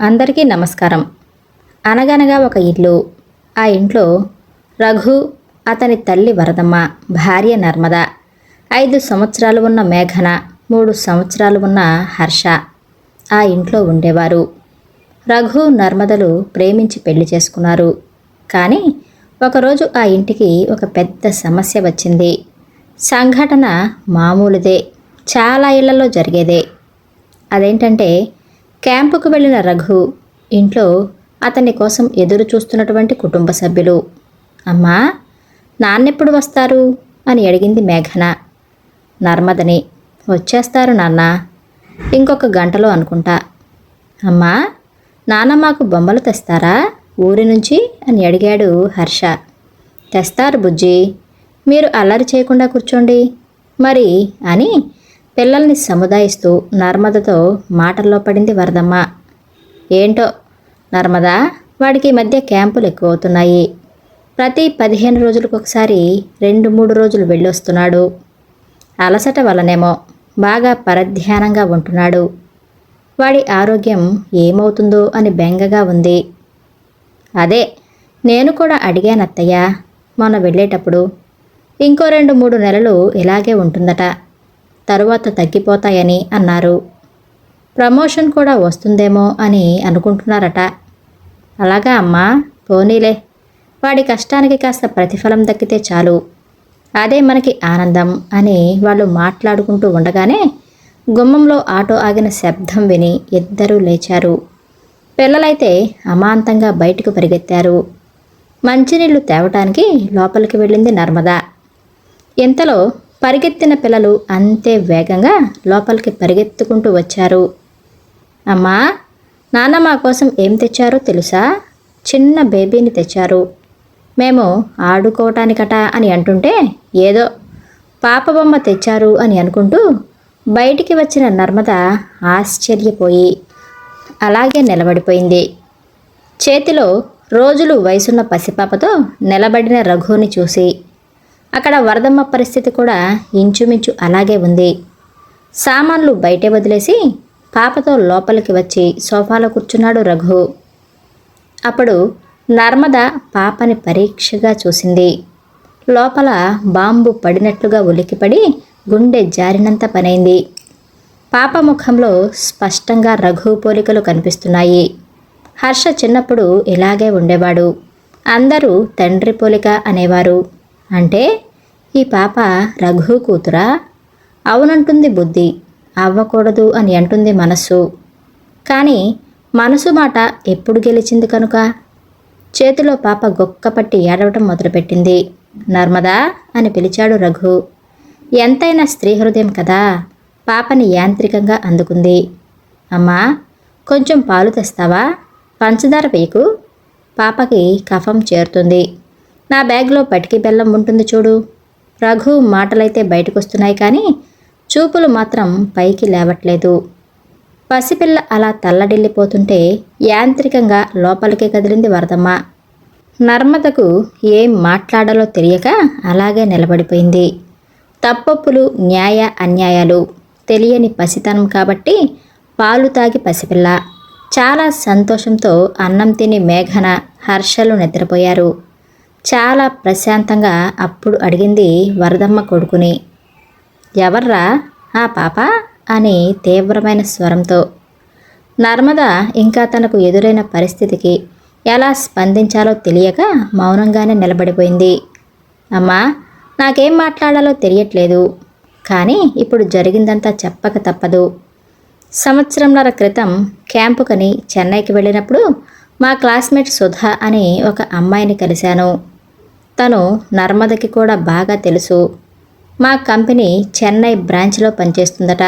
అందరికీ నమస్కారం. అనగనగా ఒక ఇల్లు. ఆ ఇంట్లో రఘు అతని తల్లి వరదమ్మ భార్య నర్మద ఐదు సంవత్సరాలు ఉన్న మేఘన మూడు సంవత్సరాలు ఉన్న హర్ష ఆ ఇంట్లో ఉండేవారు. రఘు నర్మదలు ప్రేమించి పెళ్ళి చేసుకున్నారు. కానీ ఒకరోజు ఆ ఇంటికి ఒక పెద్ద సమస్య వచ్చింది. సంఘటన మామూలుదే చాలా ఇళ్ళలో జరిగేదే. అదేంటంటే క్యాంపుకు వెళ్ళిన రఘు ఇంట్లో అతని కోసం ఎదురు చూస్తున్నటువంటి కుటుంబ సభ్యులు. అమ్మా నాన్నెప్పుడు వస్తారు? అని అడిగింది మేఘన. నర్మదని. వచ్చేస్తారు నాన్న. ఇంకొక గంటలో అనుకుంటా. అమ్మా నాన్న మాకు బొమ్మలు తెస్తారా? ఊరి నుంచి? అని అడిగాడు హర్ష. తెస్తారు బుజ్జి. మీరు అల్లరి చేయకుండా కూర్చోండి. మరి? అని పిల్లల్ని సముదాయిస్తూ నర్మదతో మాటల్లో పడింది వరదమ్మ. ఏంటో నర్మదా వాడికి ఈ మధ్య క్యాంపులు ఎక్కువ అవుతున్నాయి ప్రతి పదిహేను రోజులకు ఒకసారి రెండు మూడు రోజులు వెళ్ళొస్తున్నాడు. అలసట వలనేమో బాగా పరధ్యానంగా ఉంటున్నాడు. వాడి ఆరోగ్యం ఏమవుతుందో అని బెంగగా ఉంది. అదే నేను కూడా అడిగాను అత్తయ్య మొన్న వెళ్ళేటప్పుడు. ఇంకో రెండు మూడు నెలలు ఇలాగే ఉంటుందట. తరువాత తగ్గిపోతాయని అన్నారు. ప్రమోషన్ కూడా వస్తుందేమో అని అనుకుంటున్నారట. అలాగా అమ్మా పోనీలే. వాడి కష్టానికి కాస్త ప్రతిఫలం దక్కితే చాలు. అదే మనకి ఆనందం అని వాళ్ళు మాట్లాడుకుంటూ ఉండగానే గుమ్మంలో ఆటో ఆగిన శబ్దం విని ఇద్దరూ లేచారు. పిల్లలైతే అమాంతంగా బయటకు పరిగెత్తారు. మంచినీళ్ళు తేవటానికి లోపలికి వెళ్ళింది నర్మదా. ఇంతలో పరిగెత్తిన పిల్లలు అంతే వేగంగా లోపలికి పరిగెత్తుకుంటూ వచ్చారు. అమ్మా నాన్న మా కోసం ఏం తెచ్చారో తెలుసా? చిన్న బేబీని తెచ్చారు. మేము ఆడుకోవటానికట అని అంటుంటే ఏదో పాప బొమ్మ తెచ్చారు అని అనుకుంటూ బయటికి వచ్చిన నర్మద ఆశ్చర్యపోయి అలాగే నిలబడిపోయింది. చేతిలో రోజులు వయసున్న పసిపాపతో నిలబడిన రఘుని చూసి అక్కడ వరదమ్మ పరిస్థితి కూడా ఇంచుమించు అలాగే ఉంది. సామాన్లు బయటే వదిలేసి పాపతో లోపలికి వచ్చి సోఫాలో కూర్చున్నాడు రఘు. అప్పుడు నర్మద పాపని పరీక్షగా చూసింది. లోపల బాంబు పడినట్లుగా ఉలికిపడి గుండె జారినంత పనైంది. పాప ముఖంలో స్పష్టంగా రఘు పోలికలు కనిపిస్తున్నాయి. హర్ష చిన్నప్పుడు ఇలాగే ఉండేవాడు. అందరూ తండ్రి పోలిక అనేవారు. అంటే ఈ పాప రఘు కూతురా? అవునంటుంది బుద్ధి. అవ్వకూడదు అని అంటుంది మనస్సు. కానీ మనసు మాట ఎప్పుడు గెలిచింది కనుక? చేతిలో పాప గొక్కపట్టి ఏడవటం మొదలుపెట్టింది. నర్మదా అని పిలిచాడు రఘు. ఎంతైనా స్త్రీ హృదయం కదా? పాపని యాంత్రికంగా అందుకుంది. అమ్మా కొంచెం పాలు తెస్తావా? పంచదార వేయకు? పాపకి కఫం చేరుతుంది. నా బ్యాగ్లో పటికి బెల్లం ఉంటుంది చూడు. రఘు మాటలైతే బయటకొస్తున్నాయి కానీ చూపులు మాత్రం పైకి లేవట్లేదు. పసిపిల్ల అలా తల్లడిల్లిపోతుంటే యాంత్రికంగా లోపలికి కదిలింది వరదమ్మ. నర్మదకు ఏం మాట్లాడాలో తెలియక అలాగే నిలబడిపోయింది. తప్పప్పులు న్యాయ అన్యాయాలు తెలియని పసితనం కాబట్టి పాలు తాగి పసిపిల్ల. చాలా సంతోషంతో అన్నం తిని మేఘన హర్షలు నిద్రపోయారు. చాలా ప్రశాంతంగా అప్పుడు అడిగింది వరదమ్మ కొడుకుని. ఎవర్రా? ఆ పాప? అని తీవ్రమైన స్వరంతో. నర్మద ఇంకా తనకు ఎదురైన పరిస్థితికి ఎలా స్పందించాలో తెలియక మౌనంగానే నిలబడిపోయింది. అమ్మా నాకేం మాట్లాడాలో తెలియట్లేదు. కానీ ఇప్పుడు జరిగిందంతా చెప్పక తప్పదు. సంవత్సరంన్నర క్రితం క్యాంపుకని చెన్నైకి వెళ్ళినప్పుడు మా క్లాస్మేట్ సుధా అని ఒక అమ్మాయిని కలిశాను. తను నర్మదకి కూడా బాగా తెలుసు. మా కంపెనీ చెన్నై బ్రాంచ్లో పనిచేస్తుందట.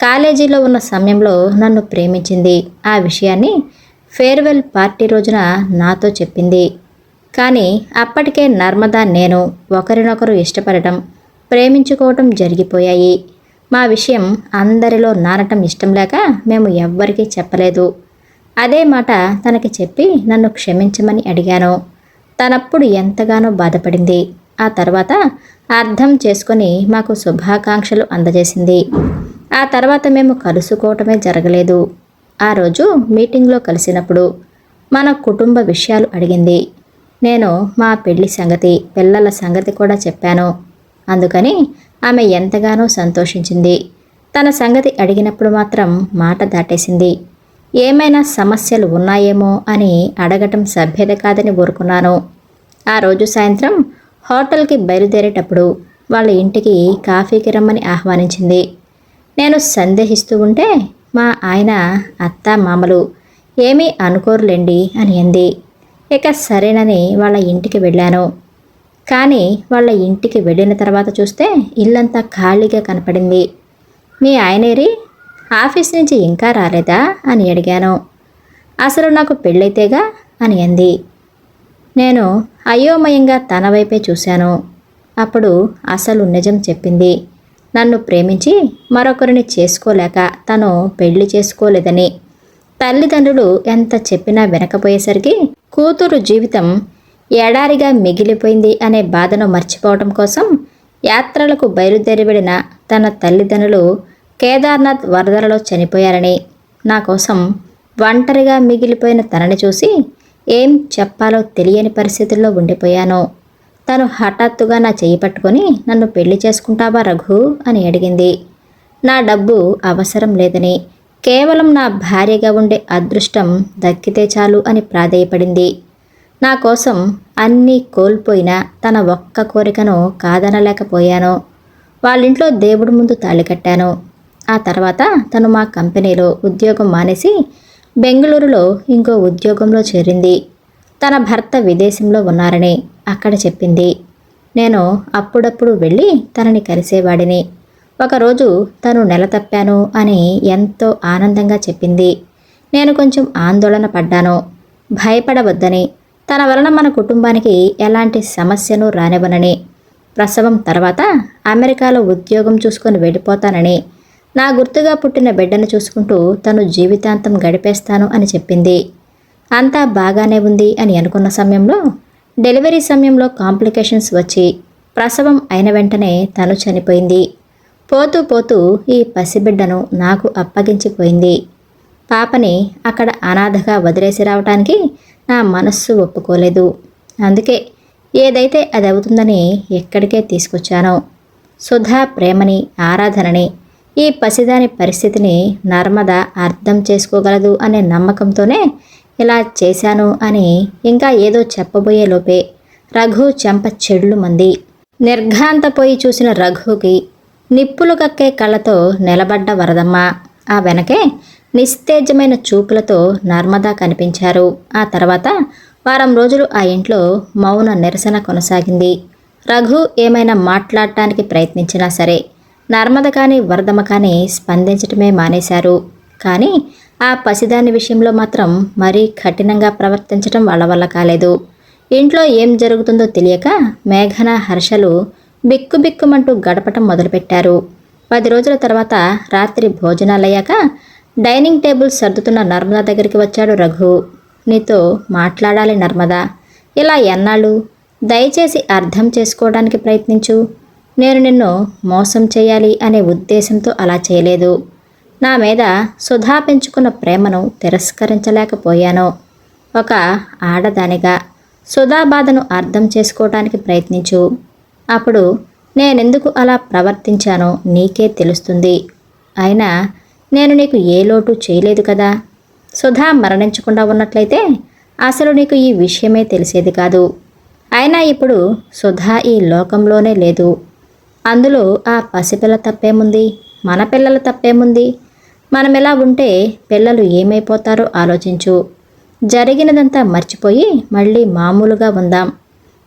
కాలేజీలో ఉన్న సమయంలో నన్ను ప్రేమించింది. ఆ విషయాన్ని ఫేర్వెల్ పార్టీ రోజున నాతో చెప్పింది. కానీ అప్పటికే నర్మదా నేను ఒకరినొకరు ఇష్టపడటం ప్రేమించుకోవటం జరిగిపోయాయి. మా విషయం అందరిలో నానటం ఇష్టం లేక మేము ఎవ్వరికీ చెప్పలేదు. అదే మాట తనకి చెప్పి నన్ను క్షమించమని అడిగాను. తనప్పుడు ఎంతగానో బాధపడింది. ఆ తర్వాత అర్థం చేసుకొని మాకు శుభాకాంక్షలు అందజేసింది. ఆ తర్వాత మేము కలుసుకోవటమే జరగలేదు. ఆ రోజు మీటింగ్లో కలిసినప్పుడు మన కుటుంబ విషయాలు అడిగింది. నేను మా పెళ్ళి సంగతి పిల్లల సంగతి కూడా చెప్పాను. అందుకని ఆమె ఎంతగానో సంతోషించింది. తన సంగతి అడిగినప్పుడు మాత్రం మాట దాటేసింది. ఏమైనా సమస్యలు ఉన్నాయేమో అని అడగటం సభ్యత కాదని ఊరుకున్నాను. ఆ రోజు సాయంత్రం హోటల్కి బయలుదేరేటప్పుడు వాళ్ళ ఇంటికి కాఫీకి రమ్మని ఆహ్వానించింది. నేను సందేహిస్తూ ఉంటే మా ఆయన అత్త మామలు ఏమీ అనుకోరులేండి అని అంది. ఇక సరేనని వాళ్ళ ఇంటికి వెళ్ళాను. కానీ వాళ్ళ ఇంటికి వెళ్ళిన తర్వాత చూస్తే ఇల్లంతా ఖాళీగా కనపడింది. మీ ఆయనేరి ఆఫీస్ నుంచి ఇంకా రాలేదా అని అడిగాను. అసలు నాకు పెళ్ళైతేగా అని అంది. నేను అయోమయంగా తన వైపే చూశాను. అప్పుడు అసలు నిజం చెప్పింది. నన్ను ప్రేమించి మరొకరిని చేసుకోలేక తను పెళ్ళి చేసుకోలేదని. తల్లిదండ్రులు ఎంత చెప్పినా వినకపోయేసరికి కూతురు జీవితం ఎడారిగా మిగిలిపోయింది అనే బాధను మర్చిపోవటం కోసం యాత్రలకు బయలుదేరి వెళ్ళిన తన తల్లిదండ్రులు కేదార్నాథ్ వరదలలో చనిపోయారని. నా కోసం ఒంటరిగా మిగిలిపోయిన తనని చూసి ఏం చెప్పాలో తెలియని పరిస్థితుల్లో ఉండిపోయాను. తను హఠాత్తుగా నా చేయి పట్టుకొని నన్ను పెళ్ళి చేసుకుంటావా రఘు అని అడిగింది. నా డబ్బు అవసరం లేదని. కేవలం నా భార్యగా ఉండే అదృష్టం దక్కితే చాలు అని ప్రాధేయపడింది. నా కోసం అన్నీ కోల్పోయినా తన ఒక్క కోరికను కాదనలేకపోయాను. వాళ్ళింట్లో దేవుడి ముందు తాళి కట్టాను. ఆ తర్వాత తను మా కంపెనీలో ఉద్యోగం మానేసి బెంగళూరులో ఇంకో ఉద్యోగంలో చేరింది. తన భర్త విదేశంలో ఉన్నారని అక్కడ చెప్పింది. నేను అప్పుడప్పుడు వెళ్ళి తనని కలిసేవాడిని. ఒకరోజు తను నెల తప్పాను అని ఎంతో ఆనందంగా చెప్పింది. నేను కొంచెం ఆందోళన పడ్డాను. భయపడవద్దని తన వలన మన కుటుంబానికి ఎలాంటి సమస్యను రానివ్వనని ప్రసవం తర్వాత అమెరికాలో ఉద్యోగం చూసుకొని వెళ్ళిపోతానని నా గుర్తుగా పుట్టిన బిడ్డను చూసుకుంటూ తను జీవితాంతం గడిపేస్తాను అని చెప్పింది. అంతా బాగానే ఉంది అని అనుకున్న సమయంలో డెలివరీ సమయంలో కాంప్లికేషన్స్ వచ్చి ప్రసవం అయిన వెంటనే తను చనిపోయింది. పోతూ పోతూ ఈ పసిబిడ్డను నాకు అప్పగించిపోయింది. పాపని అక్కడ అనాథగా వదిలేసి రావటానికి నా మనస్సు ఒప్పుకోలేదు. అందుకే ఏదైతే అది అవుతుందని ఎక్కడికే తీసుకొచ్చానో. సుధా ప్రేమని ఆరాధనని ఈ పసిదాని పరిస్థితిని నర్మద అర్థం చేసుకోగలదు అనే నమ్మకంతోనే ఇలా చేశాను అని ఇంకా ఏదో చెప్పబోయే లోపే రఘు చెంప చెడులు మంది. నిర్ఘాంతపోయి చూసిన రఘుకి నిప్పులు కక్కే కళ్ళతో నిలబడ్డ వరదమ్మ. ఆ వెనకే నిస్తేజమైన చూపులతో నర్మదా కనిపించారు. ఆ తర్వాత వారం రోజులు ఆ ఇంట్లో మౌన నిరసన కొనసాగింది. రఘు ఏమైనా మాట్లాడటానికి ప్రయత్నించినా సరే నర్మద కానీ వరదమ్మ కానీ స్పందించటమే మానేశారు. కానీ ఆ పసిదాని విషయంలో మాత్రం మరీ కఠినంగా ప్రవర్తించడం వాళ్ళ వల్ల కాలేదు. ఇంట్లో ఏం జరుగుతుందో తెలియక మేఘన హర్షలు బిక్కుబిక్కుమంటూ గడపటం మొదలుపెట్టారు. పది రోజుల తర్వాత రాత్రి భోజనాలయ్యాక డైనింగ్ టేబుల్ సర్దుతున్న నర్మదా దగ్గరికి వచ్చాడు రఘు. నీతో మాట్లాడాలి నర్మదా. ఇలా ఎన్నాళ్ళు? దయచేసి అర్థం చేసుకోవడానికి ప్రయత్నించు. నేను నిన్ను మోసం చేయాలి అనే ఉద్దేశంతో అలా చేయలేదు. నా మీద సుధా పెంచుకున్న ప్రేమను తిరస్కరించలేకపోయాను. ఒక ఆడదానిగా సుధా బాధను అర్థం చేసుకోవడానికి ప్రయత్నించు. అప్పుడు నేనెందుకు అలా ప్రవర్తించానో నీకే తెలుస్తుంది. అయినా నేను నీకు ఏ లోటు చేయలేదు కదా? సుధా మరణించకుండా ఉన్నట్లయితే అసలు నీకు ఈ విషయమే తెలిసేది కాదు. అయినా ఇప్పుడు సుధా ఈ లోకంలోనే లేదు. అందులో ఆ పసిపిల్ల తప్పేముంది? మన పిల్లల తప్పేముంది? మనం ఎలా ఉంటే పిల్లలు ఏమైపోతారో ఆలోచించు. జరిగినదంతా మర్చిపోయి మళ్ళీ మామూలుగా ఉందాం.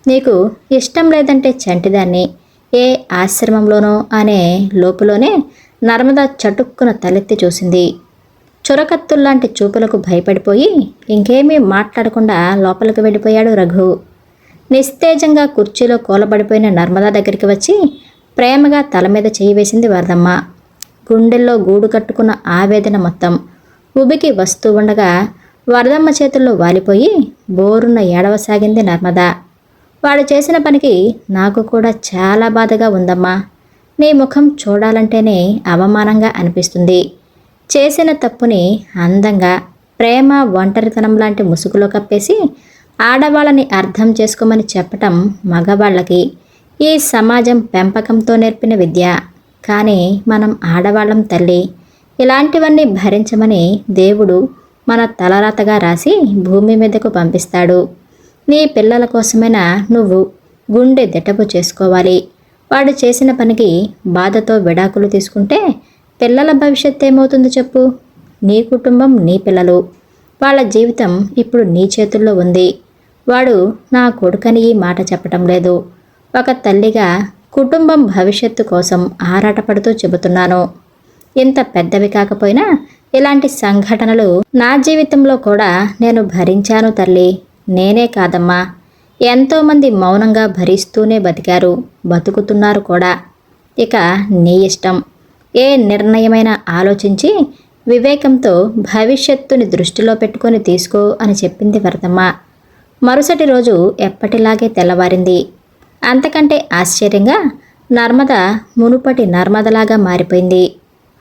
నీకు ఇష్టం లేదంటే చంటిదాన్ని. ఏ ఆశ్రమంలోనో అనే లోపులోనే నర్మద చటుక్కున తలెత్తి చూసింది. చురకత్తుల్లాంటి చూపులకు భయపడిపోయి ఇంకేమీ మాట్లాడకుండా లోపలికి వెళ్ళిపోయాడు రఘు. నిస్తేజంగా కుర్చీలో కూలబడిపోయిన నర్మదా దగ్గరికి వచ్చి ప్రేమగా తల మీద చేయి వేసింది వరదమ్మ. గుండెల్లో గూడు కట్టుకున్న ఆవేదన మొత్తం. ఉబికి వస్తూ ఉండగా వరదమ్మ చేతుల్లో వాలిపోయి బోరున్న ఏడవసాగింది నర్మద. వాడు చేసిన పనికి నాకు కూడా చాలా బాధగా ఉందమ్మా. నీ ముఖం చూడాలంటేనే అవమానంగా అనిపిస్తుంది. చేసిన తప్పుని అందంగా ప్రేమ ఒంటరితనం లాంటి ముసుగులో కప్పేసి ఆడవాళ్ళని అర్థం చేసుకోమని చెప్పటం మగవాళ్ళకి ఈ సమాజం పెంపకంతో నేర్పిన విద్య. కానీ మనం ఆడవాళ్ళం తల్లి. ఇలాంటివన్నీ భరించమని దేవుడు మన తలరాతగా రాసి భూమి మీదకు పంపిస్తాడు. నీ పిల్లల కోసమైనా నువ్వు గుండె దిటపు చేసుకోవాలి. వాడు చేసిన పనికి బాధతో విడాకులు తీసుకుంటే పిల్లల భవిష్యత్ ఏమవుతుందో చెప్పు? నీ కుటుంబం నీ పిల్లలు. వాళ్ళ జీవితం ఇప్పుడు నీ చేతుల్లో ఉంది. వాడు నా కొడుకని ఈ మాట చెప్పటం లేదు. ఒక తల్లిగా కుటుంబం భవిష్యత్తు కోసం ఆరాటపడుతూ చెబుతున్నాను. ఇంత పెద్దవి కాకపోయినా ఇలాంటి సంఘటనలు నా జీవితంలో కూడా నేను భరించాను తల్లి. నేనే కాదమ్మా. ఎంతోమంది మౌనంగా భరిస్తూనే బతికారు బతుకుతున్నారు కూడా. ఇక నీ ఇష్టం. ఏ నిర్ణయమైనా ఆలోచించి వివేకంతో భవిష్యత్తుని దృష్టిలో పెట్టుకొని తీసుకో అని చెప్పింది వరదమ్మ. మరుసటి రోజు ఎప్పటిలాగే తెల్లవారింది. అంతకంటే ఆశ్చర్యంగా నర్మద మునుపటి నర్మదలాగా మారిపోయింది.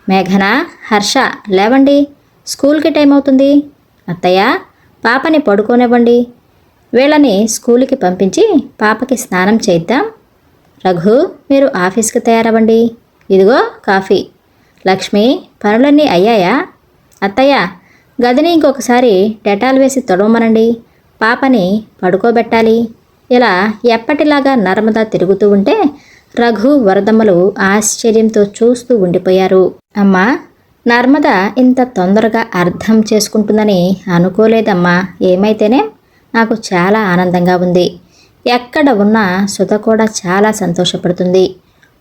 మేఘన హర్ష లేవండి స్కూల్కి టైం అవుతుంది. అత్తయ్య పాపని పడుకోనివ్వండి. వీళ్ళని స్కూల్కి పంపించి పాపకి స్నానం చేద్దాం రఘు మీరు ఆఫీస్కి తయారవ్వండి. ఇదిగో కాఫీ. లక్ష్మి పనులన్నీ అయ్యాయా? అత్తయ్య గదిని ఇంకొకసారి డెటాల్ వేసి తొడవమనండి. పాపని పడుకోబెట్టాలి. ఇలా ఎప్పటిలాగా నర్మదా తిరుగుతూ ఉంటే రఘు వరదమ్మలు ఆశ్చర్యంతో చూస్తూ ఉండిపోయారు. అమ్మా నర్మద ఇంత తొందరగా అర్థం చేసుకుంటుందని అనుకోలేదమ్మా. ఏమైతేనే? నాకు చాలా ఆనందంగా ఉంది. ఎక్కడ ఉన్నా సుధ కూడా చాలా సంతోషపడుతుంది.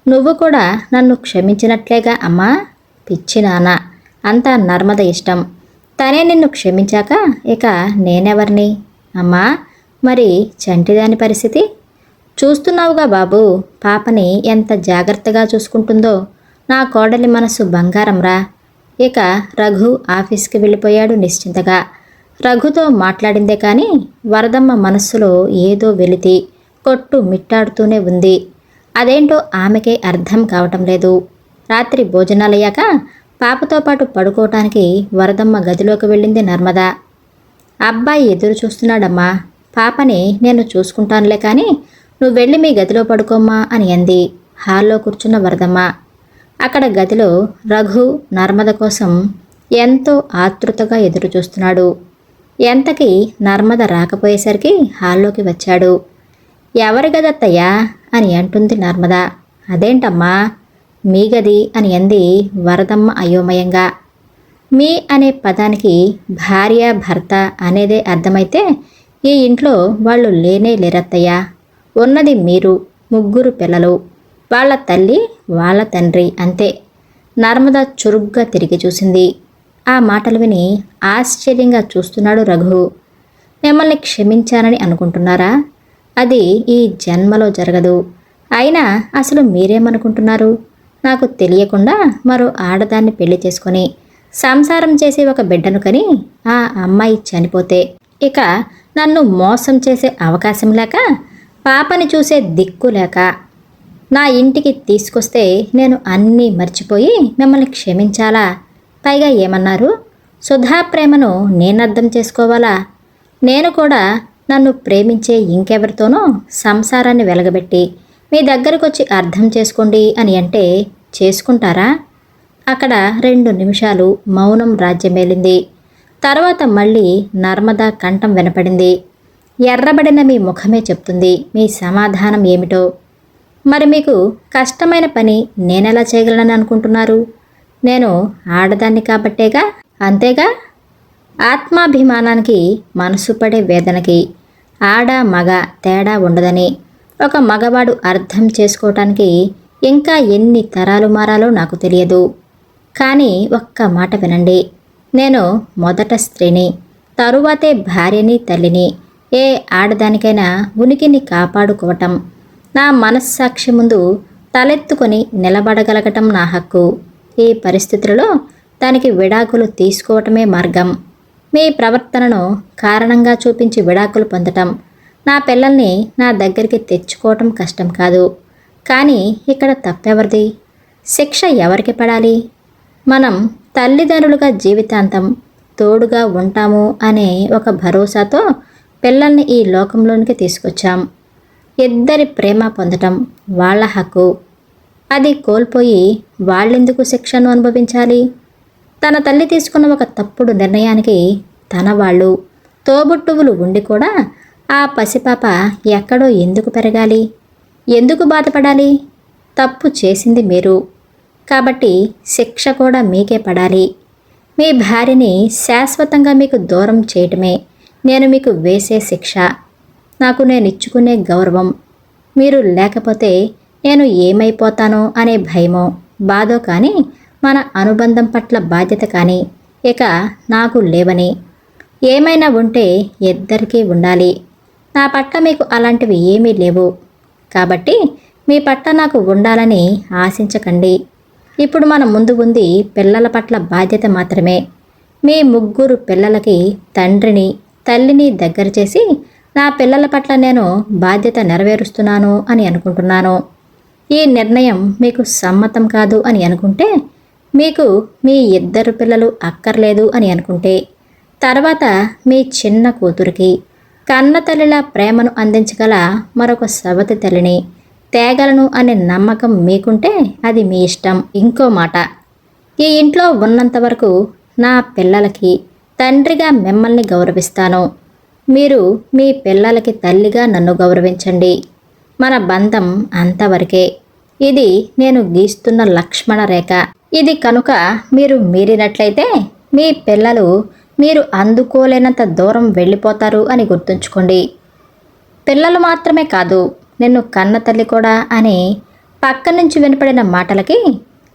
నువ్వు కూడా నన్ను క్షమించినట్లేగా అమ్మా. పిచ్చి నాన్న అంతా నర్మద ఇష్టం. తనే నిన్ను క్షమించాక ఇక నేనెవరిని? అమ్మా మరి చంటిదాని పరిస్థితి? చూస్తున్నావుగా బాబు పాపని ఎంత జాగ్రత్తగా చూసుకుంటుందో. నా కోడలి మనసు బంగారంరా. ఇక రఘు ఆఫీస్కి వెళ్ళిపోయాడు నిశ్చింతగా. రఘుతో మాట్లాడిందే కానీ వరదమ్మ మనస్సులో ఏదో వెలితి కొట్టు మిట్టాడుతూనే ఉంది. అదేంటో ఆమెకే అర్థం కావటం లేదు. రాత్రి భోజనాలయ్యాక పాపతో పాటు పడుకోవటానికి వరదమ్మ గదిలోకి వెళ్ళింది నర్మద. అబ్బాయి ఎదురు చూస్తున్నాడమ్మా. పాపని నేను చూసుకుంటానులే కానీ నువ్వు వెళ్ళి మీ గదిలో పడుకోమ్మా అని అంది. హాల్లో కూర్చున్న వరదమ్మ. అక్కడ గదిలో రఘు నర్మద కోసం ఎంతో ఆతృతగా ఎదురు చూస్తున్నాడు ఎంతకి నర్మద రాకపోయేసరికి హాల్లోకి వచ్చాడు. ఎవరి గదత్తయ్యా అని అంటుంది నర్మద. అదేంటమ్మా? మీ గది అని అంది వరదమ్మ అయోమయంగా. మీ అనే పదానికి భార్య భర్త అనేదే అర్థమైతే ఈ ఇంట్లో వాళ్ళు లేనే లేరత్తయ్య. ఉన్నది మీరు ముగ్గురు పిల్లలు. వాళ్ళ తల్లి వాళ్ళ తండ్రి అంతే. నర్మద చురుగ్గా తిరిగి చూసింది. ఆ మాటలు విని ఆశ్చర్యంగా చూస్తున్నాడు రఘు. మిమ్మల్ని క్షమించానని అనుకుంటున్నారా? అది ఈ జన్మలో జరగదు. అయినా అసలు మీరేమనుకుంటున్నారు? నాకు తెలియకుండా మరో ఆడదాన్ని పెళ్ళి చేసుకొని సంసారం చేసే ఒక బిడ్డను కని ఆ అమ్మాయి చనిపోతే ఇక నన్ను మోసం చేసే అవకాశం లేక పాపని చూసే దిక్కు లేక నా ఇంటికి తీసుకొస్తే నేను అన్నీ మర్చిపోయి మిమ్మల్ని క్షమించాలా? పైగా ఏమన్నారు? సుధా ప్రేమను నేను అర్థం చేసుకోవాలా? నేను కూడా నన్ను ప్రేమించే ఇంకెవరితోనో సంసారాన్ని వెలగబెట్టి మీ దగ్గరకు వచ్చి అర్థం చేసుకోండి అని అంటే చేసుకుంటారా? అక్కడ రెండు నిమిషాలు మౌనం రాజ్యమేలింది. తర్వాత మళ్ళీ నర్మదా కంఠం వినపడింది. ఎర్రబడిన మీ ముఖమే చెప్తుంది. మీ సమాధానం ఏమిటో? మరి మీకు కష్టమైన పని నేనెలా చేయగలనని అనుకుంటున్నారు? నేను ఆడదాన్ని కాబట్టేగా? అంతేగా? ఆత్మాభిమానానికి మనసు పడే వేదనకి ఆడ మగ తేడా ఉండదని ఒక మగవాడు అర్థం చేసుకోవటానికి ఇంకా ఎన్ని తరాలు మారాలో నాకు తెలియదు. కానీ ఒక్క మాట వినండి. నేను మొదట స్త్రీని తరువాతే భార్యని తల్లిని. ఏ ఆడదానికైనా ఉనికిని కాపాడుకోవటం నా మనస్సాక్షి ముందు తలెత్తుకొని నిలబడగలగటం నా హక్కు. ఈ పరిస్థితులలో దానికి విడాకులు తీసుకోవటమే మార్గం. మీ ప్రవర్తనను కారణంగా చూపించి విడాకులు పొందటం నా పిల్లల్ని నా దగ్గరికి తెచ్చుకోవటం కష్టం కాదు. కానీ ఇక్కడ తప్పెవరిది? శిక్ష ఎవరికి పడాలి? మనం తల్లిదండ్రులుగా జీవితాంతం తోడుగా ఉంటాము అనే ఒక భరోసాతో పిల్లల్ని ఈ లోకంలోనికి తీసుకొచ్చాం. ఇద్దరి ప్రేమ పొందటం వాళ్ళ హక్కు. అది కోల్పోయి వాళ్ళెందుకు శిక్షను అనుభవించాలి? తన తల్లి తీసుకున్న ఒక తప్పుడు నిర్ణయానికి తన వాళ్ళు తోబుట్టువులు ఉండి కూడా ఆ పసిపాప ఎక్కడో ఎందుకు పెరగాలి? ఎందుకు బాధపడాలి? తప్పు చేసింది మీరు. కాబట్టి శిక్ష కూడా మీకే పడాలి. మీ భార్యని శాశ్వతంగా మీకు దూరం చేయటమే. నేను మీకు వేసే శిక్ష. నాకు నేను ఇచ్చుకునే గౌరవం. మీరు లేకపోతే నేను ఏమైపోతానో అనే భయమో బాధో కానీ మన అనుబంధం పట్ల బాధ్యత కానీ ఇక నాకు లేవని. ఏమైనా ఉంటే ఇద్దరికీ ఉండాలి. నా పట్ల మీకు అలాంటివి ఏమీ లేవు. కాబట్టి మీ పట్ల నాకు ఉండాలని ఆశించకండి. ఇప్పుడు మన ముందు ఉంది పిల్లల పట్ల బాధ్యత మాత్రమే. మీ ముగ్గురు పిల్లలకి తండ్రిని తల్లిని దగ్గర చేసి నా పిల్లల పట్ల నేను బాధ్యత నెరవేరుస్తున్నాను అని అనుకుంటున్నాను. ఈ నిర్ణయం మీకు సమ్మతం కాదు అని అనుకుంటే మీకు మీ ఇద్దరు పిల్లలు అక్కర్లేదు అని అనుకుంటే తర్వాత మీ చిన్న కూతురికి కన్న తల్లిలా ప్రేమను అందించగల మరొక సవతి తల్లిని తేగలను అనే నమ్మకం మీకుంటే అది మీ ఇష్టం. ఇంకో మాట ఈ ఇంట్లో ఉన్నంత వరకు నా పిల్లలకి తండ్రిగా మిమ్మల్ని గౌరవిస్తాను. మీరు మీ పిల్లలకి తల్లిగా నన్ను గౌరవించండి. మన బంధం అంతవరకే. ఇది నేను గీస్తున్న లక్ష్మణ రేఖ. ఇది కనుక మీరు మీరినట్లయితే మీ పిల్లలు మీరు అందుకోలేనంత దూరం వెళ్ళిపోతారు అని గుర్తుంచుకోండి. పిల్లలు మాత్రమే కాదు నిన్ను కన్న తల్లి కూడా అని పక్క నుంచి వినపడిన మాటలకి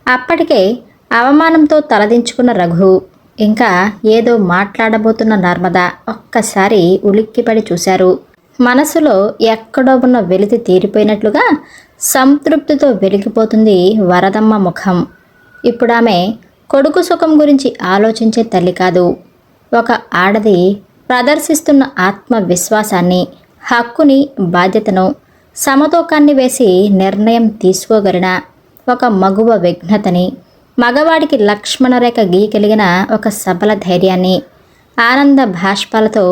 అప్పటికే అవమానంతో తలదించుకున్న రఘు. ఇంకా ఏదో మాట్లాడబోతున్న నర్మద ఒక్కసారి ఉలిక్కిపడి చూశారు. మనసులో ఎక్కడో ఉన్న వెలితి తీరిపోయినట్లుగా సంతృప్తితో వెలిగిపోతుంది వరదమ్మ ముఖం. ఇప్పుడామె కొడుకు సుఖం గురించి ఆలోచించే తల్లి కాదు. ఒక ఆడది ప్రదర్శిస్తున్న ఆత్మవిశ్వాసాన్ని హక్కుని బాధ్యతను సమతూకాన్ని వేసి నిర్ణయం తీసుకోగలిగిన ఒక మగువ విఘ్నతని మగవాడికి లక్ష్మణరేఖ గీయగలిగిన ఒక సబల ధైర్యాన్ని ఆనంద భాష్పాలతో